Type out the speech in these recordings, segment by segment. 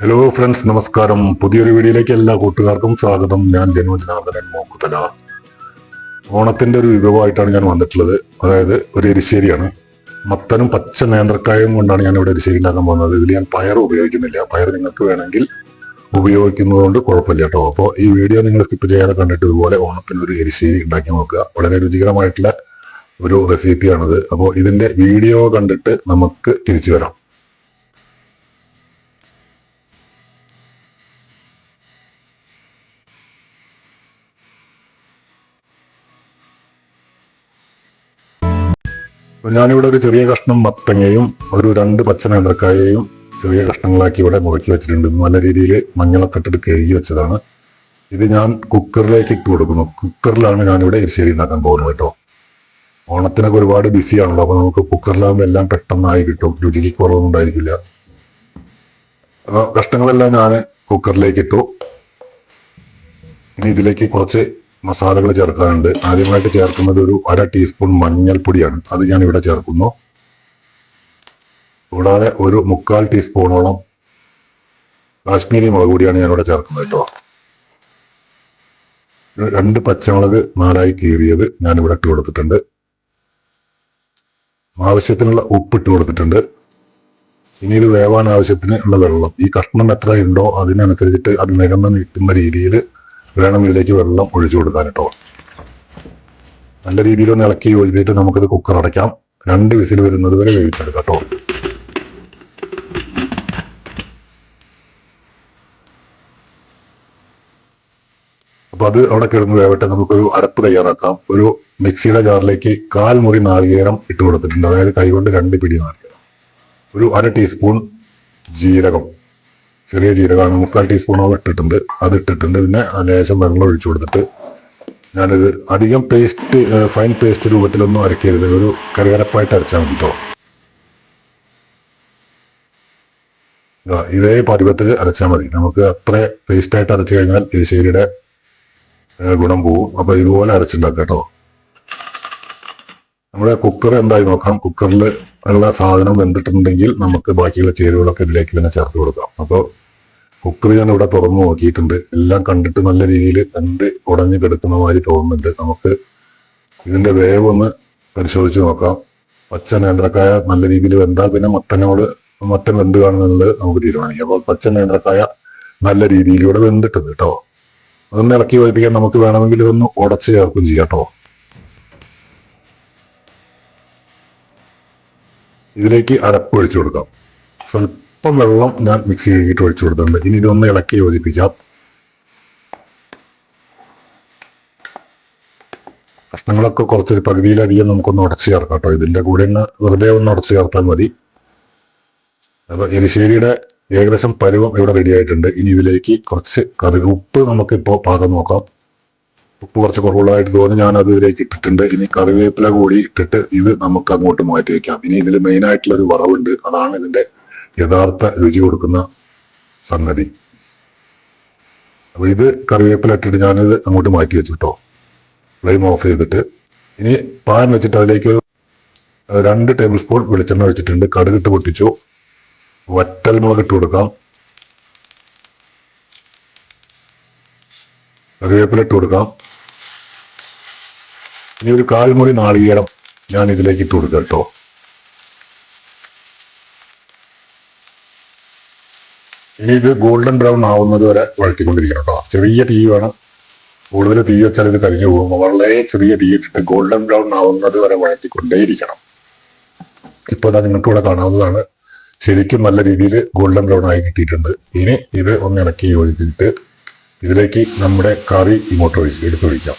Hello friends നമസ്കാരം. പുതിയൊരു വീഡിയോയിലേക്ക് എല്ലാ കൂട്ടുകാർക്കും സ്വാഗതം. ഞാൻ ജന്മജനാർദ്ദനൻ മോക്കുതല. ഓണത്തിന്റെ ഒരു വിഭവമായിട്ടാണ് ഞാൻ വന്നിട്ടുള്ളത്. അതായത് ഒരു എരിശ്ശേരിയാണ്. മത്തനും പച്ച നേന്ത്രക്കായും കൊണ്ടാണ് ഞാൻ ഇവിടെ എരിശ്ശേരി ഉണ്ടാക്കാൻ പോകുന്നത്. ഇതിൽ ഞാൻ പയർ ഉപയോഗിക്കുന്നില്ല. പയർ നിങ്ങൾക്ക് വേണമെങ്കിൽ ഉപയോഗിക്കുന്നത് കൊണ്ട് കുഴപ്പമില്ല കേട്ടോ. അപ്പോൾ ഈ വീഡിയോ നിങ്ങൾ സ്കിപ്പ് ചെയ്യാതെ കണ്ടിട്ട് ഇതുപോലെ ഓണത്തിന് ഒരു എരിശ്ശേരി ഉണ്ടാക്കി നോക്കുക. വളരെ രുചികരമായിട്ടുള്ള ഒരു റെസിപ്പിയാണിത് അപ്പോൾ ഇതിന്റെ വീഡിയോ കണ്ടിട്ട് നമുക്ക് തിരിച്ചു വരാം. ഞാനിവിടെ ഒരു ചെറിയ കഷ്ണം മത്തങ്ങയും ഒരു രണ്ട് പച്ച നേന്ത്രക്കായയും ചെറിയ കഷ്ണങ്ങളാക്കി ഇവിടെ മുറക്കി വെച്ചിട്ടുണ്ട്. നല്ല രീതിയിൽ മഞ്ഞളൊക്കെ ഇട്ടിട്ട് കഴുകി വെച്ചതാണ്. ഇത് ഞാൻ കുക്കറിലേക്ക് ഇട്ട് കൊടുക്കുന്നു. കുക്കറിലാണ് ഞാനിവിടെ എരിശ്ശേരി ഉണ്ടാക്കാൻ പോകുന്നത് കേട്ടോ. ഓണത്തിനൊക്കെ ഒരുപാട് ബിസി ആണല്ലോ അപ്പൊ നമുക്ക് കുക്കറിലാകുമ്പോൾ എല്ലാം പെട്ടെന്നായി കിട്ടും. രുചിക്ക് കുറവൊന്നും ഉണ്ടായിരിക്കില്ല. കഷ്ണങ്ങളെല്ലാം ഞാൻ കുക്കറിലേക്ക് ഇട്ടു. ഇനി ഇതിലേക്ക് കുറച്ച് മസാലകൾ ചേർക്കാനുണ്ട് ആദ്യമായിട്ട് ചേർക്കുന്നത് ഒരു അര ടീസ്പൂൺ മഞ്ഞൾപ്പൊടിയാണ്. അത് ഞാൻ ഇവിടെ ചേർക്കുന്നു. കൂടാതെ ഒരു മുക്കാൽ ടീസ്പൂണോളം കാശ്മീരി മുളക് ഞാൻ ഇവിടെ ചേർക്കുന്നത് കേട്ടോ. രണ്ട് പച്ചമുളക് നാലായി കീറിയത് ഞാൻ ഇവിടെ ഇട്ട് കൊടുത്തിട്ടുണ്ട്. ആവശ്യത്തിനുള്ള ഉപ്പ് ഇട്ട് കൊടുത്തിട്ടുണ്ട്. ഇനി ഇത് വേവാൻ ആവശ്യത്തിന് ഉള്ള വെള്ളം. ഈ കഷ്ണം എത്ര ഉണ്ടോ അതിനനുസരിച്ചിട്ട് അത് നികന്ന് നിൽക്കുന്ന രീതിയിൽ വേണം ഇതിലേക്ക് വെള്ളം ഒഴിച്ചു കൊടുക്കാൻ കേട്ടോ. നല്ല രീതിയിൽ ഒന്ന് ഇളക്കി ഒഴിച്ചിട്ട് നമുക്കിത് കുക്കർ അടയ്ക്കാം. രണ്ട് വിസിൽ വരുന്നത് വരെ വേവിച്ചെടുക്കാം കേട്ടോ. അപ്പൊ അത് അവിടെ കിടന്ന് വേവട്ടെ നമുക്കൊരു അരപ്പ് തയ്യാറാക്കാം. ഒരു മിക്സിയുടെ ജാറിലേക്ക് കാൽ മുറി നാളികേരം ഇട്ട് കൊടുത്തിട്ടുണ്ട്. അതായത് കൈകൊണ്ട് രണ്ട് പിടി നാളികേരം. ഒരു അര ടീസ്പൂൺ ജീരകം. ചെറിയ ജീരകമാണ് മുക്കാൽ ടീസ്പൂണോളം ഇട്ടിട്ടുണ്ട്. അത് ഇട്ടിട്ടുണ്ട്. പിന്നെ ലേശം വെള്ളം ഒഴിച്ചു കൊടുത്തിട്ട് ഞാനിത് അധികം പേസ്റ്റ് ഫൈൻ പേസ്റ്റ് രൂപത്തിലൊന്നും അരക്കരുത്. ഒരു കരകരപ്പായിട്ട് അരച്ചാൽ മതി കേട്ടോ ഇതാ, പരുവത്തിൽ അരച്ചാൽ മതി. നമുക്ക് അത്ര പേസ്റ്റ് ആയിട്ട് അരച്ചു കഴിഞ്ഞാൽ എരിശ്ശേരിയുടെ ഗുണം പോവും. അപ്പൊ ഇതുപോലെ അരച്ചുണ്ടാക്കാം കേട്ടോ നമ്മുടെ കുക്കർ എന്തായി നോക്കാം. കുക്കറിൽ ഉള്ള സാധനം വെന്തിട്ടുണ്ടെങ്കിൽ നമുക്ക് ബാക്കിയുള്ള ചേരുവകളൊക്കെ ഇതിലേക്ക് തന്നെ ചേർത്ത് കൊടുക്കാം. അപ്പോൾ കുക്കർ ഞാൻ ഇവിടെ തുറന്നു നോക്കിയിട്ടുണ്ട്. എല്ലാം കണ്ടിട്ട് നല്ല രീതിയിൽ കണ്ട് ഉടഞ്ഞു കിടക്കുന്ന മാതിരി തോന്നുന്നുണ്ട്. നമുക്ക് ഇതിന്റെ വേവ് ഒന്ന് പരിശോധിച്ച് നോക്കാം. പച്ച നേന്ത്രക്കായ നല്ല രീതിയിൽ വെന്താ പിന്നെ മത്തനോട് മത്തൻ വെന്ത് കാണുമെന്നുള്ളത് നമുക്ക് തീരുമാനിക്കാം. അപ്പോൾ പച്ച നേന്ത്രക്കായ നല്ല രീതിയിലൂടെ വെന്തിട്ടുണ്ട് കേട്ടോ. അതൊന്ന് ഇളക്കി വയ്പ്പിക്കാൻ നമുക്ക് വേണമെങ്കിൽ ഇതൊന്ന് ഉടച്ച് ചേർക്കും ചെയ്യാം കേട്ടോ. ഇതിലേക്ക് അരപ്പ് ഒഴിച്ചു കൊടുക്കാം. സ്വല്പം വെള്ളം ഞാൻ മിക്സ് ചെയ്തിട്ട് ഒഴിച്ചു കൊടുത്തിട്ടുണ്ട്. ഇനി ഇതൊന്ന് ഇളക്കി യോജിപ്പിക്കാം. കഷ്ണങ്ങളൊക്കെ കുറച്ചൊരു പകുതിയിലധികം നമുക്കൊന്ന് ഉടച്ചു ചേർക്കാം കേട്ടോ. ഇതിന്റെ കൂടെ ഒന്ന് വെറുതെ ഒന്ന് ഉടച്ചു ചേർത്താൽ മതി. അപ്പോൾ എരിശ്ശേരിയുടെ ഏകദേശം പരുവം ഇവിടെ റെഡി ആയിട്ടുണ്ട്. ഇനി ഇതിലേക്ക് കുറച്ച് കറി ഉപ്പ് നമുക്കിപ്പോ പാകം നോക്കാം. ഉപ്പ് കുറച്ച് കുറവുള്ളതായിട്ട് തോന്നി ഞാൻ അത് ഇതിലേക്ക് ഇട്ടിട്ടുണ്ട്. ഇനി കറിവേപ്പില കൂടി ഇട്ടിട്ട് ഇത് നമുക്ക് അങ്ങോട്ട് മാറ്റി വെക്കാം. ഇനി ഇതിൽ ഒരു വറവുണ്ട്. അതാണ് ഇതിന്റെ യഥാർത്ഥ രുചി കൊടുക്കുന്ന സംഗതി. അപ്പൊ ഇത് കറിവേപ്പില ഇട്ടിട്ട് ഞാനിത് അങ്ങോട്ട് മാറ്റി വെച്ചു കേട്ടോ ഫ്ലെയിം ഓഫ് ചെയ്തിട്ട്. ഇനി പാൻ വെച്ചിട്ട് അതിലേക്ക് ഒരു രണ്ട് ടേബിൾ സ്പൂൺ വെളിച്ചെണ്ണ വെച്ചിട്ടുണ്ട് കടുകിട്ട് പൊട്ടിച്ചു. വറ്റൽ മുളക് ഇട്ട് കൊടുക്കാം. കറിവേപ്പില ഇട്ട് കൊടുക്കാം. ഇനി ഒരു കാൽമുറി നാളികേരം ഞാൻ ഇതിലേക്ക് ഇട്ട് കൊടുക്കാം കേട്ടോ. ഇനി ഇത് ഗോൾഡൻ ബ്രൗൺ ആവുന്നത് വരെ വഴറ്റിക്കൊണ്ടിരിക്കണം കേട്ടോ. ചെറിയ തീ വേണം. കൂടുതൽ തീ വെച്ചാൽ ഇത് കരിഞ്ഞു പോകും. വളരെ ചെറിയ തീ ഇട്ടിട്ട് ഗോൾഡൻ ബ്രൗൺ ആവുന്നത് വരെ വഴറ്റിക്കൊണ്ടേയിരിക്കണം ഇപ്പോൾ ഇതാ നിങ്ങൾക്ക് ഇവിടെ കാണാവുന്നതാണ്. ശരിക്കും നല്ല രീതിയിൽ ഗോൾഡൻ ബ്രൗൺ ആയി കിട്ടിയിട്ടുണ്ട്. ഇനി ഇത് ഒന്ന് ഇളക്കി ഒഴിച്ചിട്ട് ഇതിലേക്ക് നമ്മുടെ കറി ഇങ്ങോട്ട് ഒഴിച്ച് എടുത്തൊഴിക്കാം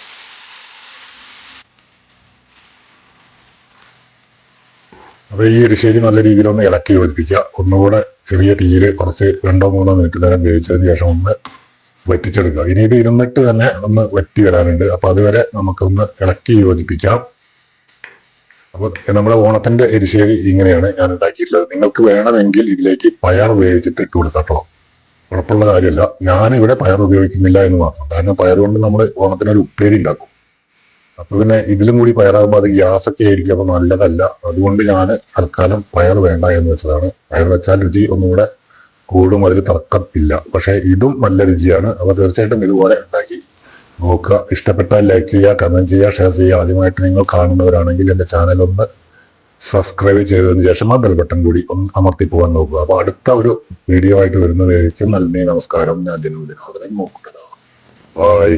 അപ്പൊ ഈ എരിശ്ശേരി നല്ല രീതിയിൽ ഒന്ന് ഇളക്കി ഒഴിപ്പിക്കുക ഒന്നുകൂടെ ചെറിയ തീയിൽ കുറച്ച് രണ്ടോ മൂന്നോ മിനിറ്റ് നേരം വേവിച്ചതിന് ശേഷം ഒന്ന് വറ്റിച്ചെടുക്കുക. ഇനി ഇത് ഇരുന്നിട്ട് തന്നെ ഒന്ന് വറ്റി വരാനുണ്ട് അപ്പൊ അതുവരെ നമുക്കൊന്ന് ഇളക്കി യോജിപ്പിക്കാം. അപ്പൊ നമ്മുടെ ഓണത്തിന്റെ എരിശ്ശേരി ഇങ്ങനെയാണ് ഞാൻ ഉണ്ടാക്കിയിട്ടുള്ളത്. നിങ്ങൾക്ക് വേണമെങ്കിൽ ഇതിലേക്ക് പയർ വേവിച്ചിട്ട് ഇട്ട് കൊടുക്കാട്ടോ കുഴപ്പമുള്ള കാര്യമല്ല. ഞാനിവിടെ പയർ ഉപയോഗിക്കുന്നില്ല എന്ന് മാത്രം. കാരണം പയർ കൊണ്ട് നമ്മൾ ഓണത്തിനൊരു ഉപ്പേരി ഉണ്ടാക്കും. അപ്പൊ പിന്നെ ഇതിലും കൂടി പയറാകുമ്പോൾ അത് ഗ്യാസ് ഒക്കെ ആയിരിക്കും അപ്പൊ നല്ലതല്ല. അതുകൊണ്ട് ഞാൻ തൽക്കാലം പയർ വേണ്ട എന്ന് വെച്ചതാണ്. പയർ വെച്ചാൽ രുചി ഒന്നുകൂടെ കൂടും അതിൽ തർക്കം ഇല്ല പക്ഷെ ഇതും നല്ല രുചിയാണ്. അപ്പൊ തീർച്ചയായിട്ടും ഇതുപോലെ ഉണ്ടാക്കി നോക്കുക. ഇഷ്ടപ്പെട്ടാൽ ലൈക്ക് ചെയ്യുക കമന്റ് ചെയ്യുക ഷെയർ ചെയ്യുക. ആദ്യമായിട്ട് നിങ്ങൾ കാണുന്നവരാണെങ്കിൽ എന്റെ ചാനൽ ഒന്ന് സബ്സ്ക്രൈബ് ചെയ്തതിന് ശേഷം ആ ബെൽ ബട്ടൺ കൂടി ഒന്ന് അമർത്തി പോകാൻ നോക്കുക. അപ്പൊ അടുത്ത ഒരു വീഡിയോ ആയിട്ട് വരുന്നതായിരിക്കും. നന്ദി നമസ്കാരം. ഞാൻ ദിനം ദിനോദരൻ നോക്കുക ബൈ